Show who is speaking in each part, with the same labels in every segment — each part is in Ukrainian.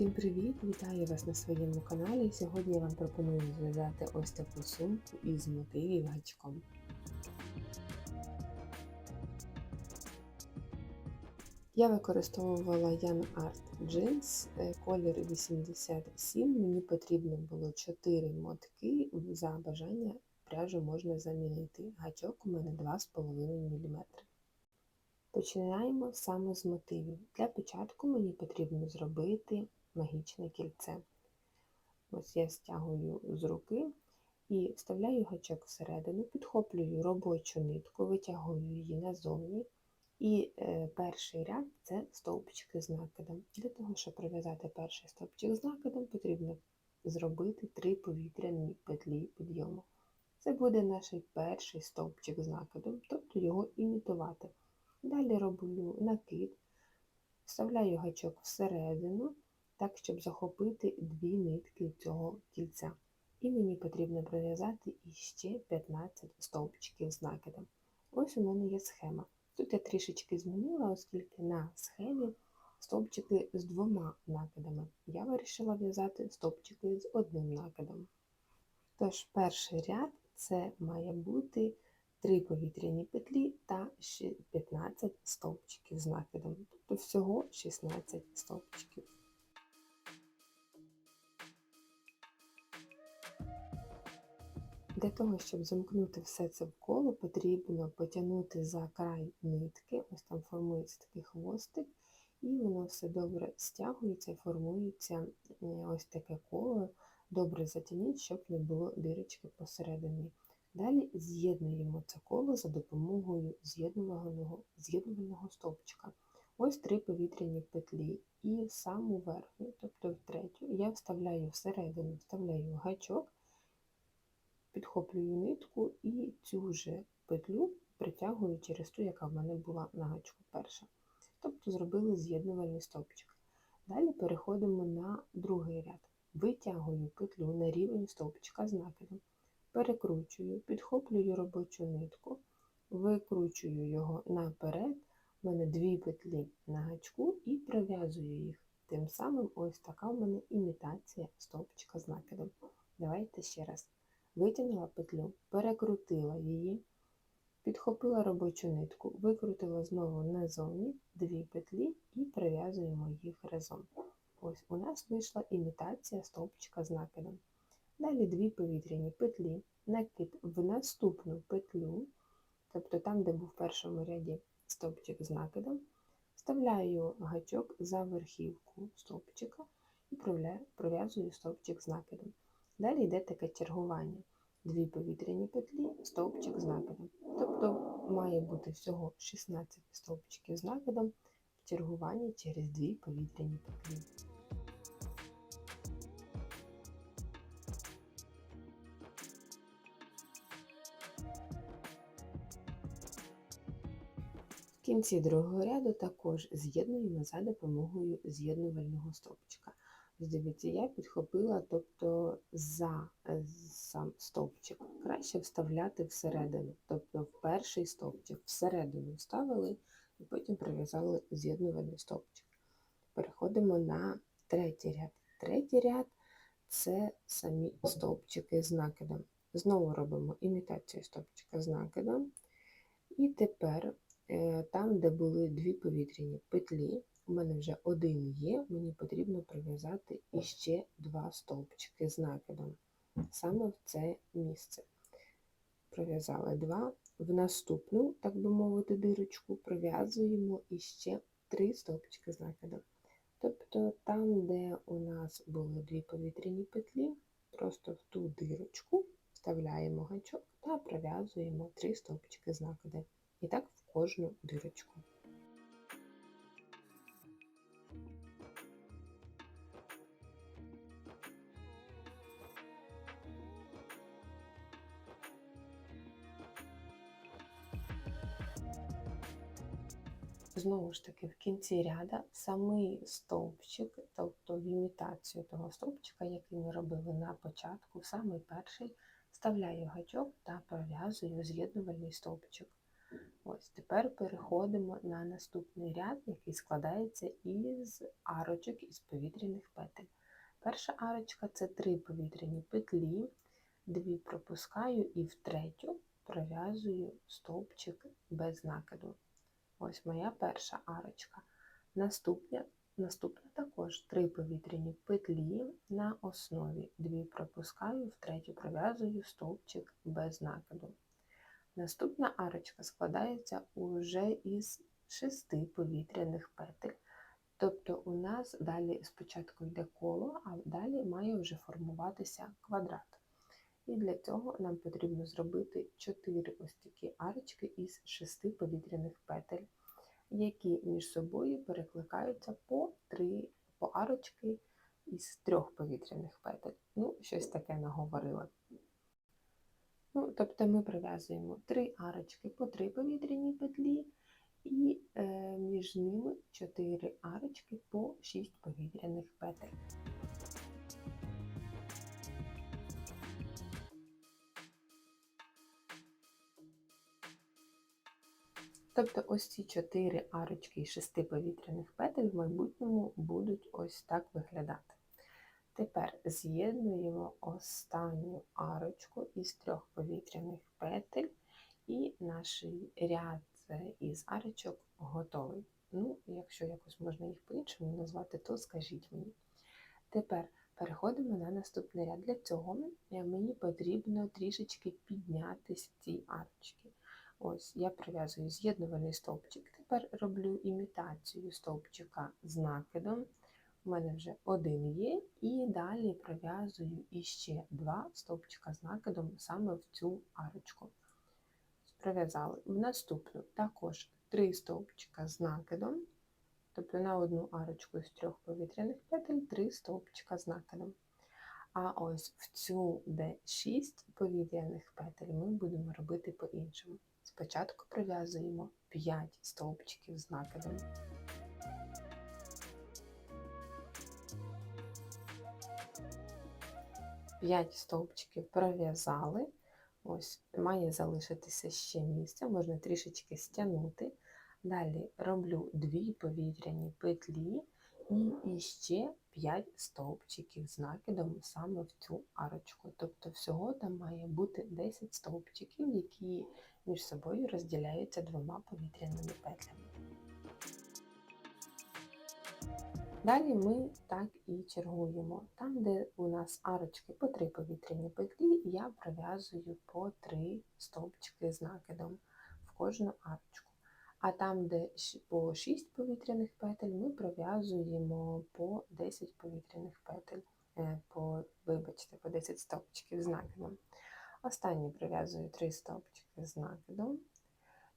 Speaker 1: Всім привіт! Вітаю вас на своєму каналі. Сьогодні я вам пропоную зв'язати ось таку сумку із мотивів гачком. Я використовувала Young Art Jeans, е, колір 87. Мені потрібно було 4 мотки, за бажання пряжу можна замінити. Гачок у мене 2,5 мм. Починаємо саме з мотивів. Для початку мені потрібно зробити магічне кільце. Ось я стягую з руки і вставляю гачок всередину, підхоплюю робочу нитку, витягую її назовні. І е, перший ряд це стовпчики з накидом. Для того, щоб пров'язати перший стовпчик з накидом, потрібно зробити три повітряні петлі підйому. Це буде наш перший стовпчик з накидом, тобто його імітувати. Далі роблю накид, вставляю гачок всередину, так, щоб захопити дві нитки цього кільця. І мені потрібно пров'язати іще 15 стовпчиків з накидом. Ось у мене є схема. Тут я трішечки змінила, оскільки на схемі стовпчики з двома накидами. Я вирішила в'язати стовпчики з одним накидом. Тож, перший ряд це має бути 3 повітряні петлі та 15 стовпчиків з накидом, тобто всього 16 стовпчиків. Для того, щоб замкнути все це в коло, потрібно потягнути за край нитки, ось там формується такий хвостик, і воно все добре стягується і формується е, ось таке коло. Добре затягніть, щоб не було дирочки посередині. Далі з'єднуємо це коло за допомогою з'єднувального стовпчика. Ось три повітряні петлі. І саму верхню, тобто в третю, я вставляю всередину, вставляю гачок, підхоплюю нитку і цю же петлю притягую через ту, яка в мене була на гачку перша. Тобто зробили з'єднувальний стовпчик. Далі переходимо на другий ряд. Витягую петлю на рівень стовпчика з накидом перекручую, підхоплюю робочу нитку, викручую його наперед, у мене дві петлі на гачку і прив'язую їх. Тим самим ось така в мене імітація стовпчика з накидом. Давайте ще раз. Витягнула петлю, перекрутила її, підхопила робочу нитку, викрутила знову назовні дві петлі і прив'язуємо їх разом. Ось у нас вийшла імітація стовпчика з накидом. Далі дві повітряні петлі, накид в наступну петлю, тобто там, де був в першому ряді стовпчик з накидом, вставляю гачок за верхівку стовпчика і пров'язую стовпчик з накидом. Далі йде таке чергування. Дві повітряні петлі, стовпчик з накидом. Тобто має бути всього 16 стовпчиків з накидом в чергуванні через дві повітряні петлі. В кінці другого ряду також з'єднуємо за допомогою з'єднувального стовпчика. Дивіться, я підхопила тобто за е, сам стовпчик. Краще вставляти всередину, тобто в перший стовпчик всередину вставили і потім прив'язали з'єднувальний стовпчик. Переходимо на третій ряд. Третій ряд це самі стовпчики з накидом. Знову робимо імітацію стовпчика з накидом. І тепер Е, там, де були дві повітряні петлі, у мене вже один є, мені потрібно прив'язати іще два стовпчики з накидом, саме в це місце. Пров'язали два. В наступну, так би мовити, дирочку прив'язуємо іще три стовпчики з накидом. Тобто там, де у нас були дві повітряні петлі, просто в ту дирочку вставляємо гачок та прив'язуємо три стовпчики з накидом. І так в кожну дирочку. Знову ж таки, в кінці ряда самий стовпчик, тобто в імітацію того стовпчика, який ми робили на початку, самий перший, вставляю гачок та пров'язую з'єднувальний стовпчик. Ось тепер переходимо на наступний ряд, який складається із арочок із повітряних петель. Перша арочка це три повітряні петлі, дві пропускаю і в третю пров'язую стовпчик без накиду. Ось моя перша арочка. Наступна, наступна також три повітряні петлі на основі. Дві пропускаю, в третю пров'язую стовпчик без накиду. Наступна арочка складається уже із шести повітряних петель. Тобто у нас далі спочатку йде коло, а далі має вже формуватися квадрат. І для цього нам потрібно зробити 4 ось такі арочки із 6 повітряних петель, які між собою перекликаються по 3 по арочки із трьох повітряних петель. Ну, щось таке наговорила. Ну, Тобто ми прив'язуємо 3 арочки по 3 повітряні петлі і е, між ними 4 арочки по 6 повітряних петель. Тобто ось ці 4 арочки із 6 повітряних петель в майбутньому будуть ось так виглядати. Тепер з'єднуємо останню арочку із трьох повітряних петель, і наш ряд із арочок готовий. Ну, якщо якось можна їх по-іншому назвати, то скажіть мені. Тепер переходимо на наступний ряд. Для цього мені потрібно трішечки піднятися ці арочки. Ось, я прив'язую з'єднуваний стовпчик. Тепер роблю імітацію стовпчика з накидом. У мене вже один є, і далі пров'язую іще два стовпчика з накидом саме в цю арочку. Пров'язали. В наступну також три стовпчика з накидом, тобто на одну арочку з трьох повітряних петель три стовпчика з накидом. А ось в цю, де 6 повітряних петель, ми будемо робити по-іншому. Спочатку пров'язуємо 5 стовпчиків з накидом. П'ять стовпчиків пров'язали. Ось, має залишитися ще місце, можна трішечки стягнути. Далі роблю дві повітряні петлі і ще 5 стовпчиків з накидом саме в цю арочку. Тобто всього там має бути 10 стовпчиків, які між собою розділяються двома повітряними петлями. Далі ми так і чергуємо. Там, де у нас арочки по 3 повітряні петлі, я пров'язую по 3 стовпчики з накидом в кожну арочку. А там, де по 6 повітряних петель, ми пров'язуємо по 10 повітряних петель, е, по, вибачте, по 10 стовпчиків з накидом. Останній прив'язую 3 стовпчики з накидом,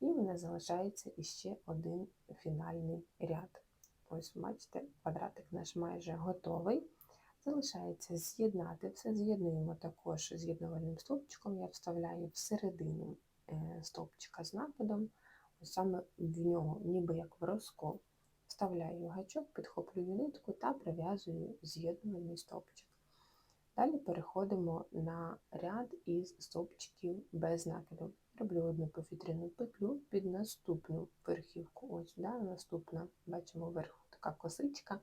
Speaker 1: і в мене залишається іще один фінальний ряд. Ось, бачите, квадратик наш майже готовий. Залишається з'єднати все. З'єднуємо також з'єднувальним стовпчиком, я вставляю всередину е, стовпчика з накидом, саме в нього, ніби як в розкол. Вставляю гачок, підхоплюю нитку та прив'язую з'єднувальний стовпчик. Далі переходимо на ряд із стовпчиків без накиду. Роблю одну повітряну петлю під наступну верхівку. Ось да, наступна, бачимо вверху така косичка.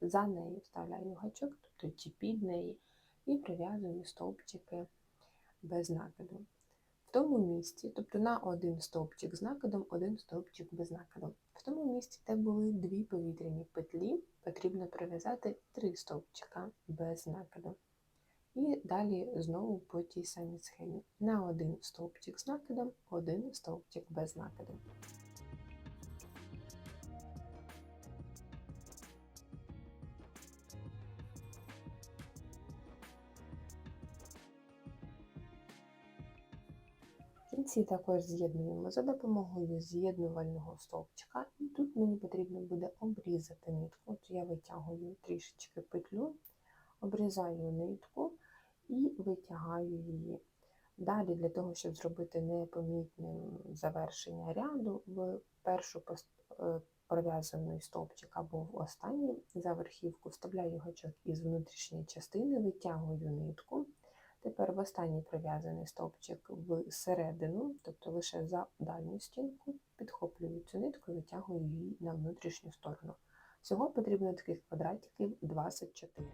Speaker 1: За нею вставляю гачок, тобто чи під неї, і прив'язую стовпчики без накиду. В тому місці, тобто на один стовпчик з накидом, один стовпчик без накиду. В тому місці, де були дві повітряні петлі, потрібно прив'язати три стовпчика без накиду. І далі знову по тій самій схемі. На один стовпчик з накидом, один стовпчик без накиду. Кінці також з'єднуємо за допомогою з'єднувального стовпчика, і тут мені потрібно буде обрізати нитку. От я витягую трішечки петлю, обрізаю нитку і витягаю її. Далі, для того, щоб зробити непомітним завершення ряду, в першу е, пров'язаний стовпчик або в останній за верхівку вставляю гачок із внутрішньої частини, витягую нитку. Тепер в останній прив'язаний стовпчик в середину, тобто лише за дальню стінку, підхоплюю цю нитку і витягую її на внутрішню сторону. Всього потрібно таких квадратиків 24.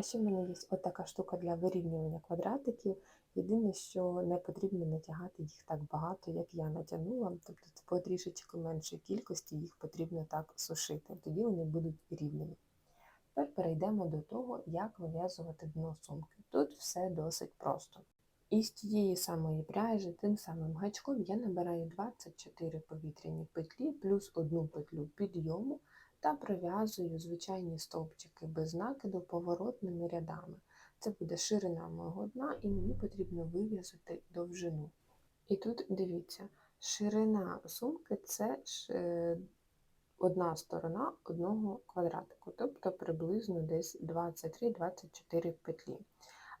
Speaker 1: А ще в мене є отака штука для вирівнювання квадратиків. Єдине, що не потрібно натягати їх так багато, як я натягнула, тобто по трішечки меншій кількості їх потрібно так сушити, тоді вони будуть рівними. Тепер перейдемо до того, як вив'язувати дно сумки. Тут все досить просто. Із тієї самої пряжі, тим самим гачком я набираю 24 повітряні петлі плюс одну петлю підйому та пров'язую звичайні стовпчики без накиду поворотними рядами. Це буде ширина мого дна, і мені потрібно вив'язати довжину. І тут дивіться, ширина сумки це е, одна сторона одного квадратику, тобто приблизно десь 23-24 петлі.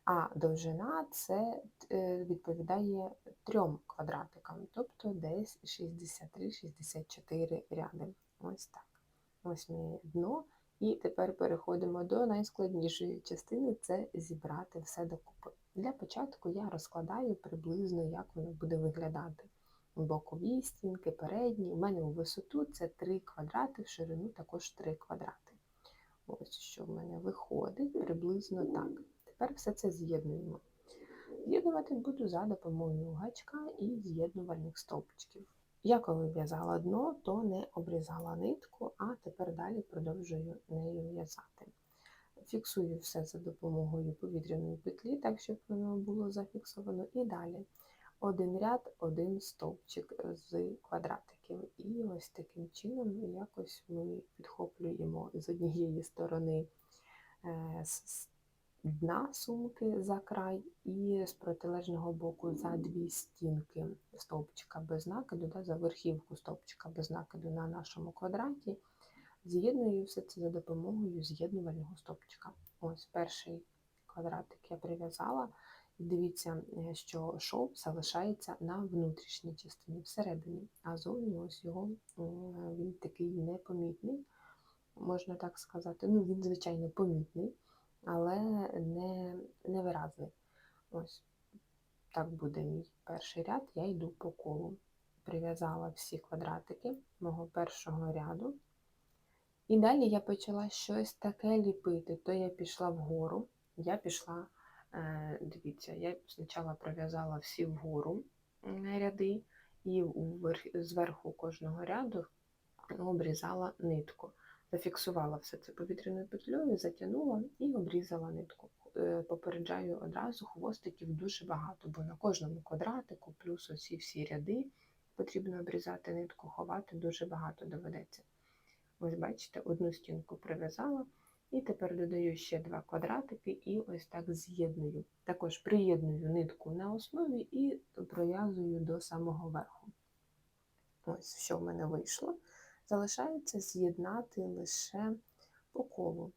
Speaker 1: А довжина це е, відповідає трьом квадратикам, тобто десь 63-64 ряди. Ось так. Ось моє дно. І тепер переходимо до найскладнішої частини це зібрати все докупи. Для початку я розкладаю приблизно, як воно буде виглядати. Бокові стінки, передні. У мене у висоту це 3 квадрати, в ширину також 3 квадрати. Ось що в мене виходить приблизно так. Тепер все це з'єднуємо. З'єднувати буду за допомогою гачка і з'єднувальних стовпчиків. Я коли в'язала дно, то не обрізала нитку, а тепер далі продовжую нею в'язати. Фіксую все за допомогою повітряної петлі, так щоб воно було зафіксовано, і далі один ряд, один стовпчик з квадратиків. І ось таким чином якось ми підхоплюємо з однієї сторони е, дна сумки за край, і з протилежного боку за дві стінки стовпчика без накиду, да, за верхівку стовпчика без накиду на нашому квадраті. З'єдную все це за допомогою з'єднувального стовпчика. Ось перший квадратик я прив'язала. І дивіться, е, що шов залишається на внутрішній частині всередині, а зовні ось його він такий непомітний, можна так сказати. Ну, він, звичайно, помітний але не, невиразний. Ось так буде мій перший ряд, я йду по колу. Прив'язала всі квадратики мого першого ряду. І далі я почала щось таке ліпити. То я пішла вгору, я пішла, е, дивіться, я спочатку пров'язала всі вгору ряди, і зверху кожного ряду обрізала нитку зафіксувала все це повітряною петлею, затягнула і обрізала нитку. Е, попереджаю одразу, хвостиків дуже багато, бо на кожному квадратику, плюс усі всі ряди потрібно обрізати нитку, ховати дуже багато доведеться. Ось, бачите, одну стінку прив'язала, і тепер додаю ще два квадратики і ось так з'єдную. Також приєдную нитку на основі і пров'язую до самого верху. Ось, що в мене вийшло залишається з'єднати лише по колу.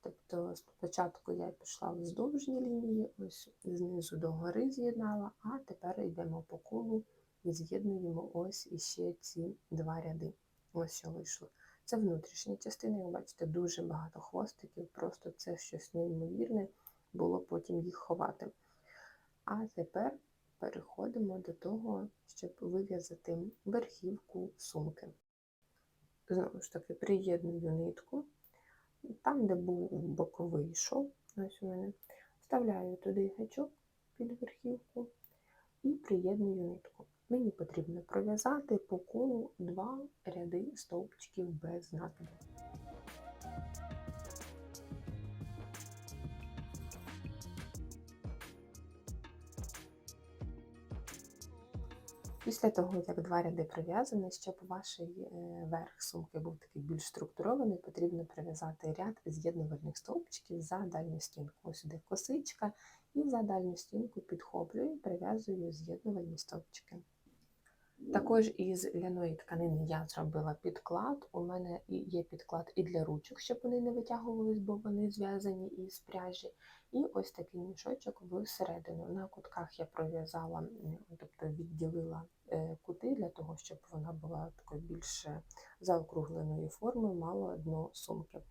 Speaker 1: Тобто спочатку я пішла вздовжні лінії, ось знизу до гори з'єднала, а тепер йдемо по колу і з'єднуємо ось іще ці два ряди. Ось що вийшло. Це внутрішня частина, як бачите, дуже багато хвостиків, просто це щось неймовірне, було потім їх ховати. А тепер переходимо до того, щоб вив'язати верхівку сумки знову ж таки приєдную нитку, там, де був боковий шов, ось у мене, вставляю туди гачок під верхівку і приєдную нитку. Мені потрібно пров'язати по колу два ряди стовпчиків без накиду. Після того, як два ряди прив'язані, щоб ваш е, верх сумки був такий більш структурований, потрібно прив'язати ряд з'єднувальних стовпчиків за дальню стінку. Ось сюди косичка, і за дальню стінку підхоплюю, прив'язую з'єднувальні стовпчики. Також із ляної тканини я зробила підклад. У мене є підклад і для ручок, щоб вони не витягувались, бо вони зв'язані із пряжі. І ось такий мішочок всередину. На кутках я пров'язала, тобто відділила е, кути для того, щоб вона була такою більш заокругленої форми, мала дно сумки.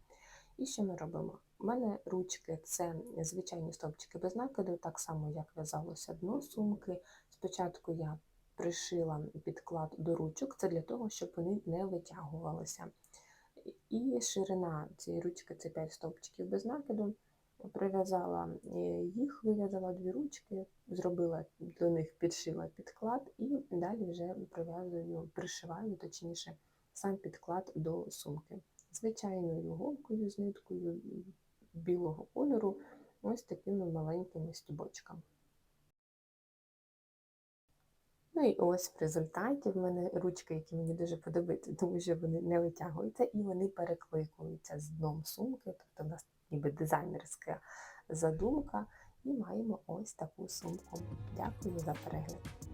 Speaker 1: І що ми робимо? У мене ручки це звичайні стовпчики без накиду, так само як в'язалося дно сумки. Спочатку я пришила підклад до ручок, це для того, щоб вони не витягувалися. І ширина цієї ручки це 5 стовпчиків без накиду. Прив'язала е, їх, вив'язала дві ручки, зробила до них підшила підклад і далі вже прив'язую, пришиваю, точніше, сам підклад до сумки. Звичайною голкою з ниткою білого кольору, ось такими маленькими стібочками. Ну і ось в результаті в мене ручки, які мені дуже подобаються, тому що вони не витягуються і вони перекликуються з дном сумки, тобто ніби дизайнерська задумка, і маємо ось таку сумку. Дякую за перегляд.